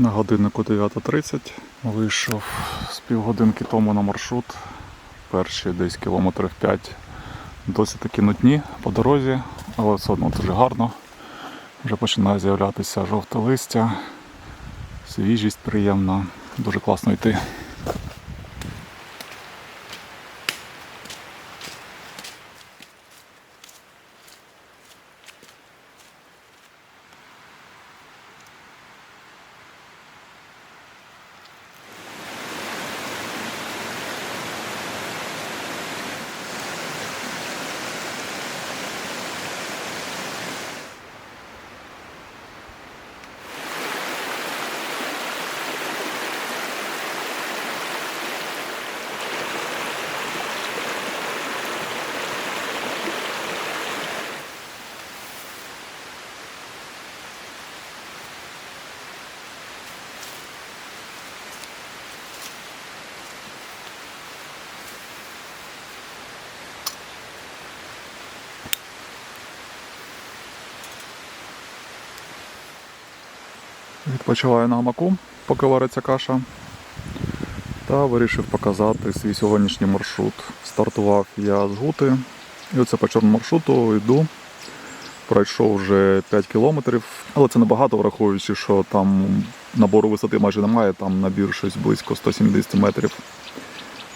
На годиннику 9.30 вийшов з півгодинки тому на маршрут. Перші десь кілометрів 5 досить таки нутні по дорозі, але все одно дуже гарно. Вже починає з'являтися жовте листя, свіжість приємна, дуже класно йти. Відпочиваю на гамаку, поки вариться каша. Та вирішив показати свій сьогоднішній маршрут. Стартував я з Гути. І оце по чорному маршруту йду. Пройшов вже 5 кілометрів, але це небагато, враховуючи, що там набору висоти майже немає, там набір щось близько 170 метрів.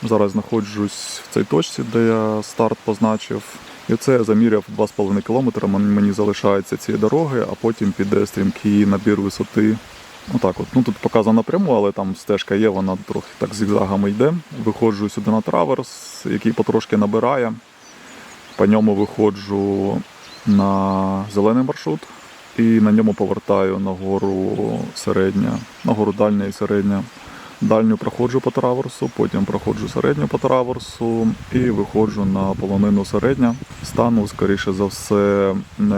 Зараз знаходжусь в цій точці, де я старт позначив. І це я заміряв 2,5 км. Мені залишається цієї дороги, а потім піде стрімкий набір висоти. Отак от. Ну тут показано напряму, але там стежка є, вона трохи так зігзагами йде. Виходжу сюди на траверс, який потрошки набирає. По ньому виходжу на зелений маршрут і на ньому повертаю на гору середня, на гору дальня і середня. Дальню проходжу по траверсу, потім проходжу середню по траверсу і виходжу на полонину середня. Стану, скоріше за все, не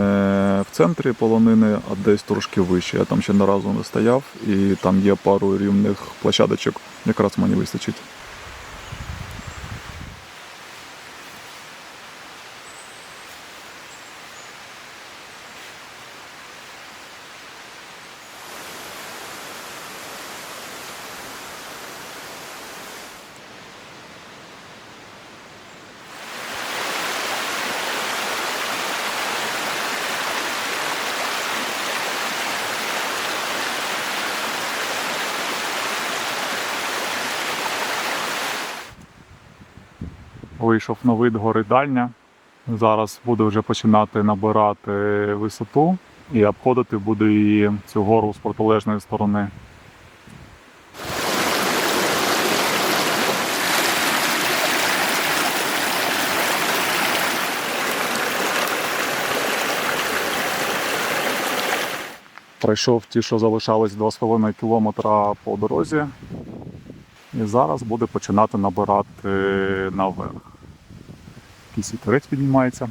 в центрі полонини, а десь трошки вище. Я там ще не разу не стояв, і там є пару рівних площадочок. Якраз мені вистачить. Вийшов на гори Дальня. Зараз буду вже починати набирати висоту і обходити буду її цю гору з протилежної сторони. Пройшов ті, що залишались 2,5 кілометра по дорозі. І зараз буде починати набирати наверх. Якийсь вітерець піднімається.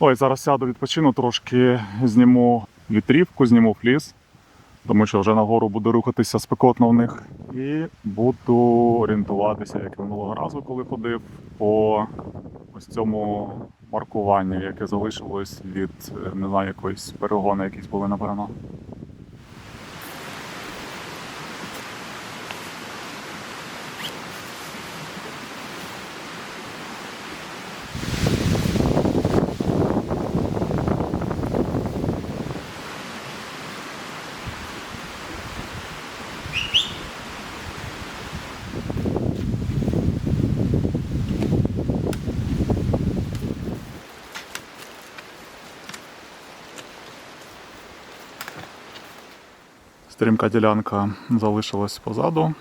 Ой, зараз сяду відпочину, трошки зніму вітрівку, зніму фліс, тому що вже нагору буду рухатися спекотно в них. І буду орієнтуватися, як минулого разу, коли ходив, по ось цьому маркуванню, яке залишилось від не знаю, якоїсь перегони, якісь були напевно. Стрімка ділянка залишилась позаду.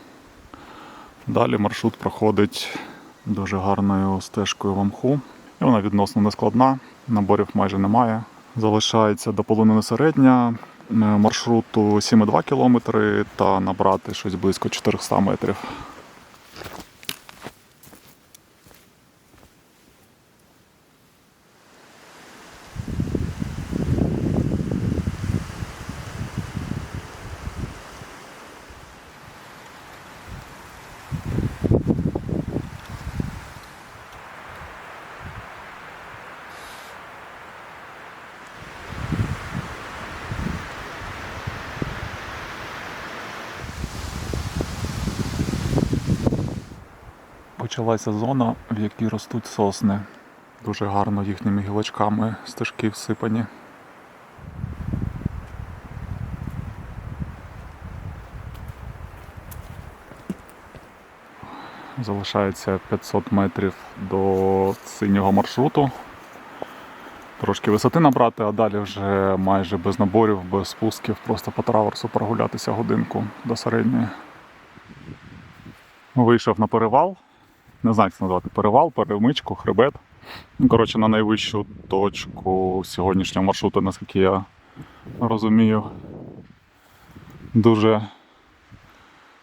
Далі маршрут проходить дуже гарною стежкою в Амху. І вона відносно нескладна, наборів майже немає. Залишається до полонини середня е, маршруту 7,2 км та набрати щось близько 400 метрів. Почалася зона, в якій ростуть сосни. Дуже гарно їхніми гілочками стежки всипані. Залишається 500 метрів до синього маршруту. Трошки висоти набрати, а далі вже майже без наборів, без спусків, просто по траверсу прогулятися годинку до середньої. Вийшов на перевал. Не знаю, як це назвати. Перевал, перемичку, хребет. Ну, коротше, на найвищу точку сьогоднішнього маршруту, наскільки я розумію. Дуже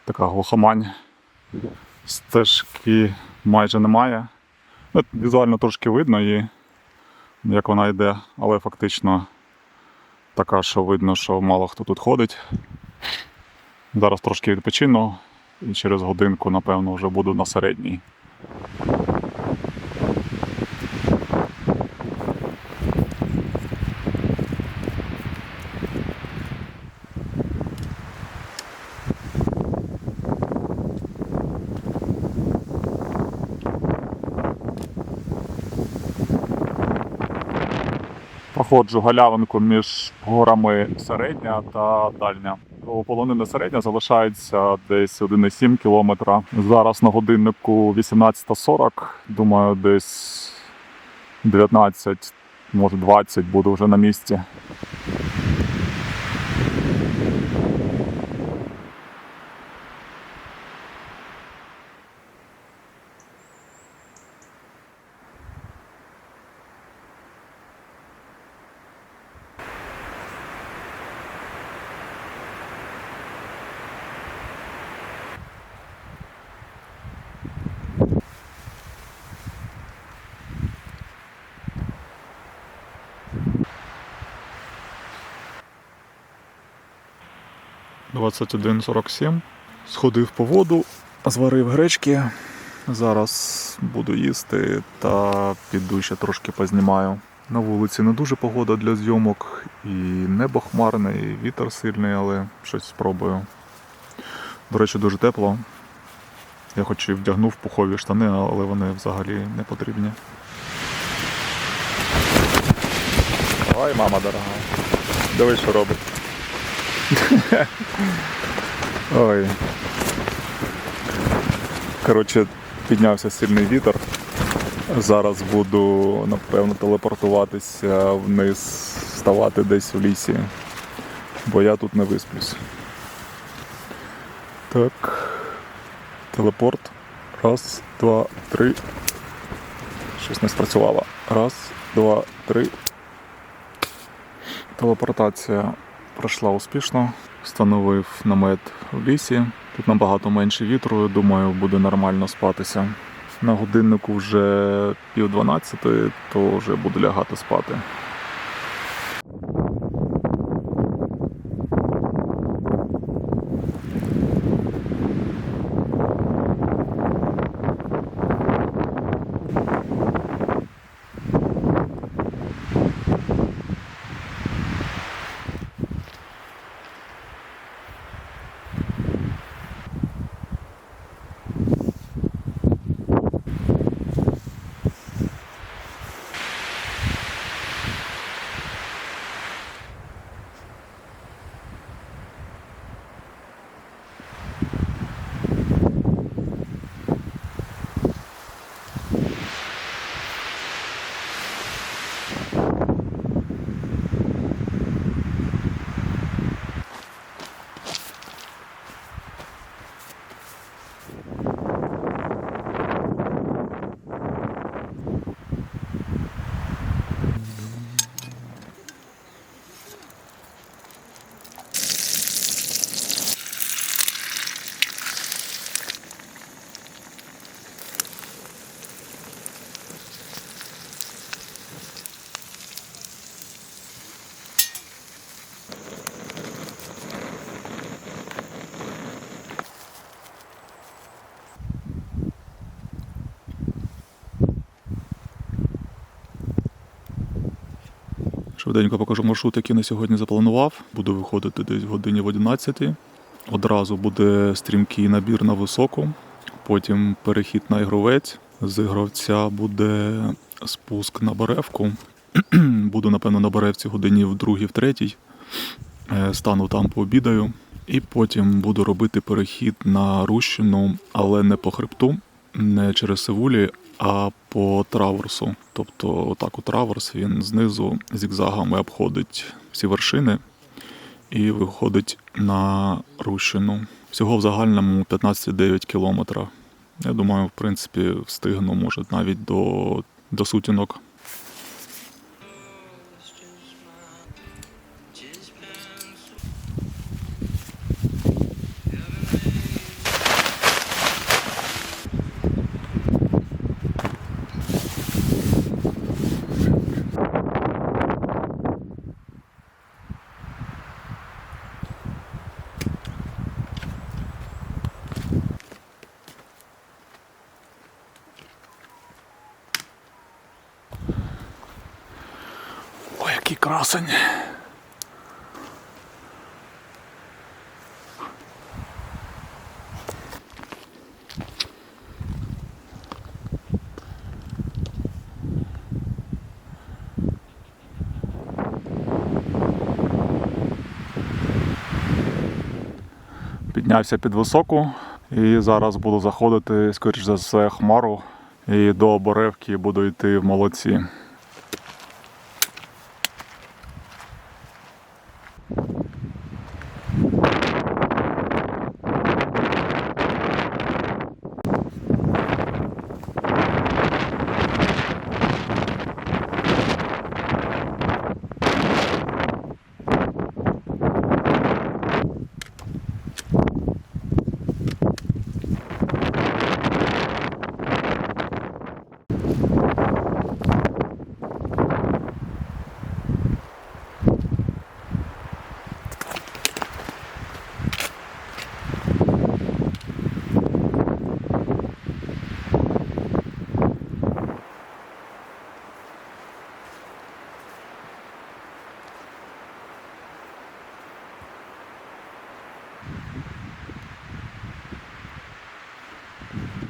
така глухомань. Стежки майже немає. Ну, Візуально трошки видно її, як вона йде, але фактично така, що видно, що мало хто тут ходить. Зараз трошки відпочину і через годинку, напевно, вже буду на середній. Проходжу галявинку між горами середня та дальня. У полонини середня залишається десь 1,7 кілометра. Зараз на годиннику 18.40. Думаю, десь 19, може 20 буду вже на місці. — 21.47. Сходив по воду, зварив гречки. Зараз буду їсти та піду ще трошки познімаю. На вулиці не дуже погода для зйомок, і небо хмарне, і вітер сильний, але щось спробую. До речі, дуже тепло. Я хоч і вдягнув пухові штани, але вони взагалі не потрібні. Ой, мама дорога. Дивись, що робить. Ой. Коротше, піднявся сильний вітер. Зараз буду, напевно, телепортуватися вниз, ставати десь в лісі, бо я тут не висплюсь. Так. Телепорт. Раз, два, три. Щось не спрацювало. Раз, два, три. Телепортація пройшла успішно. Встановив намет в лісі. Тут набагато менше вітру, думаю, буде нормально спатися. На годиннику вже пів дванадцяти, то вже буду лягати спати. Швиденько покажу маршрут, який на сьогодні запланував. Буду виходити десь в годині в 11. Одразу буде стрімкий набір на високу. потім перехід на ігровець. З ігровця буде спуск на Баревку. Буду, напевно, на Баревці годині в другій, в третій. Е, Стану там пообідаю. І потім буду робити перехід на Рущину, але не по хребту, не через Севулі, а по траверсу. Тобто, отак у траверс він знизу зігзагами обходить всі вершини і виходить на Рущину. Всього в загальному 15,9 кілометра. Я думаю, в принципі, встигну, може, навіть до, до сутінок. Ой, який. Піднявся під високу і зараз буду заходити, скоріш за все, хмару. І до Оборевки буду йти в молодці.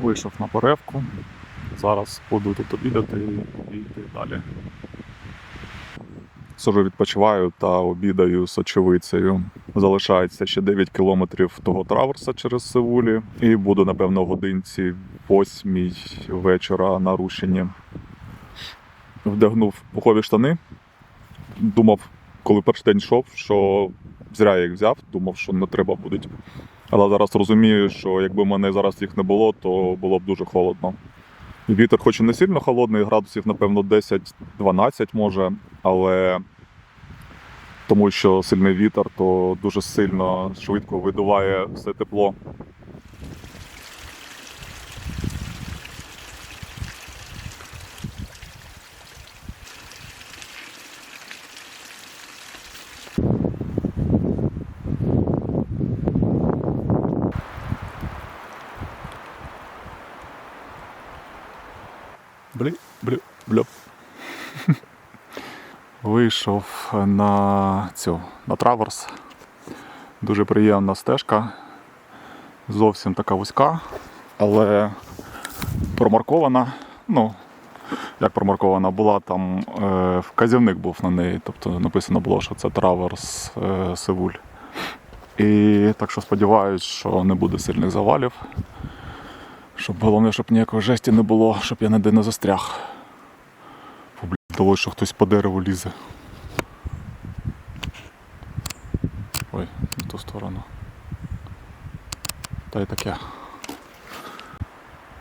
Вийшов на поревку. Зараз буду тут обідати і йти далі. Сижу відпочиваю та обідаю з очевидцею. Залишається ще 9 кілометрів того траверса через Севулі. І буду, напевно, в годинці восьмій вечора на рушенні. Вдягнув пухові штани. Думав, коли перший день йшов, що зря я їх взяв, думав, що не треба буде. Але зараз розумію, що якби в мене зараз їх не було, то було б дуже холодно. Вітер, хоч і не сильно холодний, градусів, напевно, 10-12 може, але тому що сильний вітер, то дуже сильно швидко видуває все тепло. Блю. Вийшов на цю на траверс. Дуже приємна стежка. Зовсім така вузька, але промаркована. Ну, як промаркована, була там е, вказівник був на неї. Тобто написано було, що це траверс е, Севуль. І так що сподіваюся, що не буде сильних завалів. Щоб головне, щоб ніякої жесті не було, щоб я ніде не застряг. Здалося, що хтось по дереву лізе. Ой, в ту сторону. Та й таке.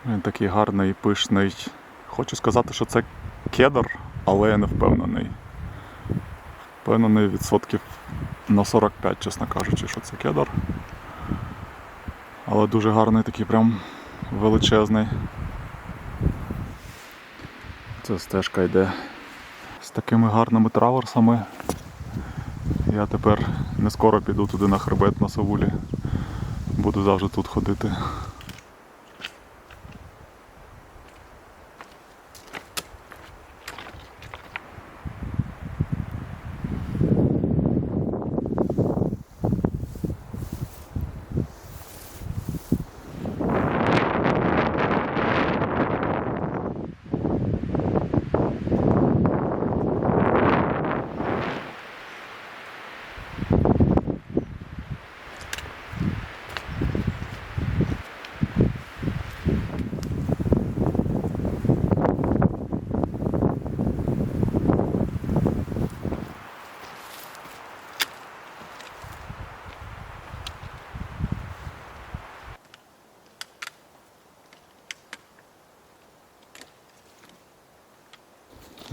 Він такий гарний, пишний. Хочу сказати, що це кедр, але я не впевнений. Впевнений відсотків на 45, чесно кажучи, що це кедр. Але дуже гарний такий прям величезний. Ця стежка йде такими гарними траверсами. Я тепер не скоро піду туди на хребет на Савулі. Буду завжди тут ходити.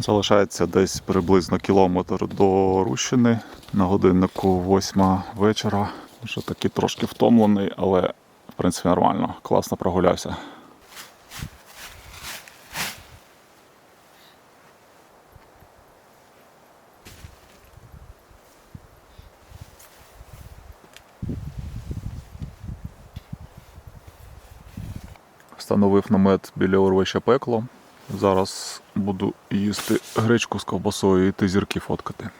Залишається десь приблизно кілометр до Рущини. На годиннику восьма вечора. Вже такий трошки втомлений, але в принципі нормально. Класно прогулявся. Встановив намет біля урвища пекло. Зараз буду їсти гречку з ковбасою і йти зірки фоткати.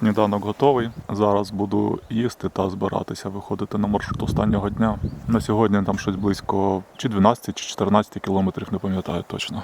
Сніданок готовий. Зараз буду їсти та збиратися виходити на маршрут останнього дня. На сьогодні там щось близько чи 12, чи 14 кілометрів, не пам'ятаю точно.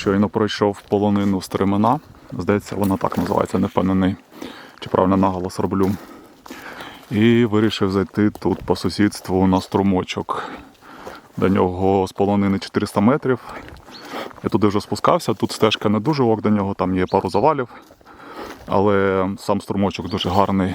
Щойно пройшов полонину стремена. Здається, вона так називається, не впевнений, чи правильно наголос роблю. І вирішив зайти тут по сусідству на струмочок. До нього з полонини 400 метрів. Я туди вже спускався, тут стежка не дуже ок до нього, там є пару завалів. Але сам струмочок дуже гарний.